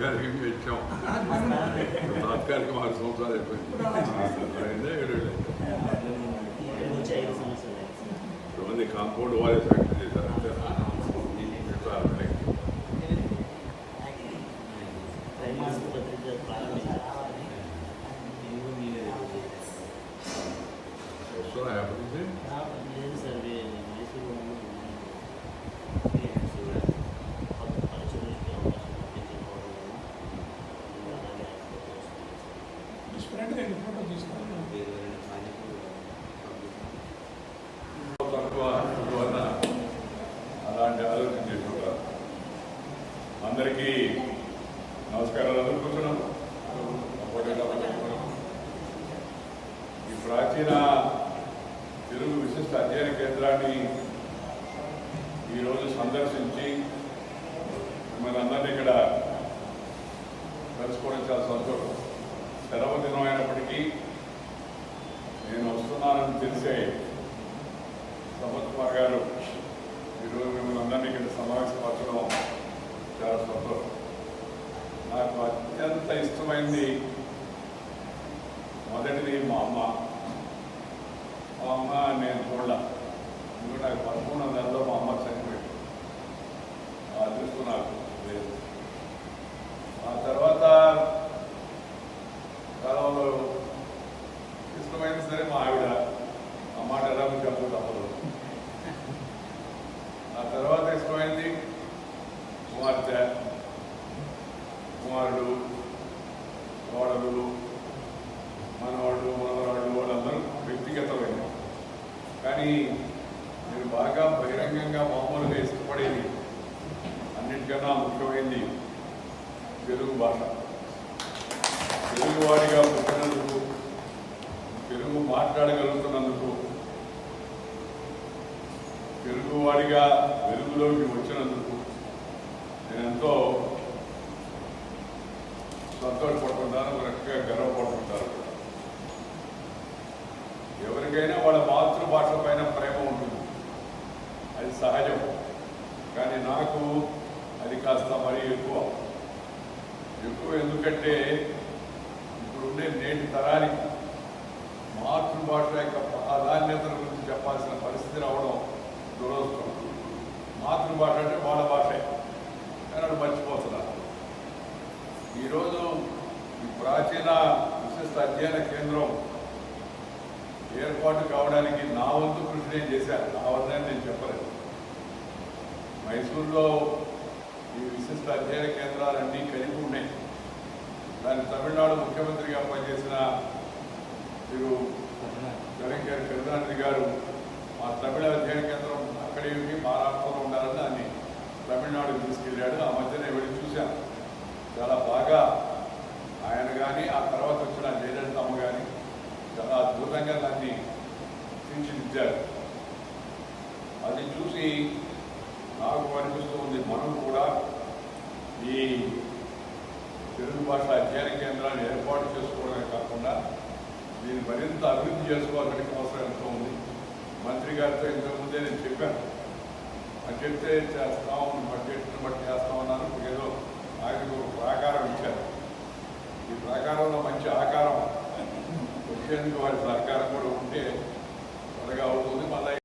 Kérjük egy csomó. Hát kérjük már szóval egy అవకాశం కల్పించకపోవడం వల్ల అలాగే డిఫరెంట్గా రిపోర్ట్ తీసుకొని ఆలోచన చేసుకుంటారు అందరికీ నమస్కారాలు. అందుకుంటున్నాం ఈ ప్రాచీన తెలుగు విశిష్ట అధ్యయన కేంద్రాన్ని ఈరోజు సందర్శించి మిమ్మల్ని అందరినీ ఇక్కడ కలుసుకోవడం చాలా సంతోషం. సెలవు దినం అయినప్పటికీ నేను వస్తున్నానని తెలిసే సమత్ కుమార్ గారు ఈరోజు మిమ్మల్ని అందరినీ ఇక్కడ సమావేశపరచడం చాలా సంతోషం నాకు అత్యంత ఇష్టమైంది మొదటిది మా అమ్మ. మా అమ్మ నేను చూడాల. ఎందుకంటే నాకు పదమూడు నెలలో మా అమ్మ కానీ నేను బాగా బహిరంగంగా మామూలుగా ఇష్టపడేది అన్నిటికన్నా ముఖ్యమైనది తెలుగు భాష. తెలుగువాడిగా పుట్టినందుకు తెలుగు మాట్లాడగలుగుతున్నందుకు తెలుగువాడిగా వెలుగులోకి వచ్చినందుకు నేను ఎంతో సంతోషపడుతుంటాను ఒక రకంగా గర్వపడుతుంటాను. ఎవరికైనా వాళ్ళ మాతృభాష పైన ప్రేమ ఉంటుంది. అది సహజం. కానీ నాకు అది కాస్త మరీ ఎక్కువ. ఎక్కువ ఎందుకంటే ఇప్పుడుండే నేటి తరానికి మాతృభాష యొక్క ప్రాధాన్యతల గురించి చెప్పాల్సిన పరిస్థితి రావడం దురదృష్టం. మాతృభాష అంటే వాళ్ళ భాషే. కానీ మర్చిపోతున్నారు. ఈరోజు ఈ ప్రాచీన విశిష్ట అధ్యయన కేంద్రం ఏర్పాటు కావడానికి నా వంతు కృషి నేను చేశాను నా వద్దని నేను చెప్పలేదు మైసూరులో ఈ విశిష్ట అధ్యయన కేంద్రాలన్నీ కలిపి ఉన్నాయి. దాని తమిళనాడు ముఖ్యమంత్రిగా పనిచేసిన మీరు కరుణానిధి గారు మా తమిళ అధ్యయన కేంద్రం అక్కడే ఉండి మా రాష్ట్రంలో ఉండాలని దాన్ని తమిళనాడుకి తీసుకెళ్ళాడు ఆ మధ్యనే వెళ్ళి చూశాను చాలా బాగా ఆయన కానీ ఆ తర్వాత వచ్చిన జయలలితమ్మ కానీ చాలా అద్భుతంగా దాన్ని తీర్చిదిద్దారు అది చూసి నాకు అనిపిస్తూ ఉంది మనం కూడా ఈ తెలుగు భాష అధ్యయన కేంద్రాన్ని ఏర్పాటు చేసుకోవడమే కాకుండా దీన్ని మరింత అభివృద్ధి చేసుకోవాల్సిన అవసరం ఎంతో ఉంది. మంత్రి గారితో ఇంతకుముందే నేను చెప్పాను. అది చెప్తే ఉంది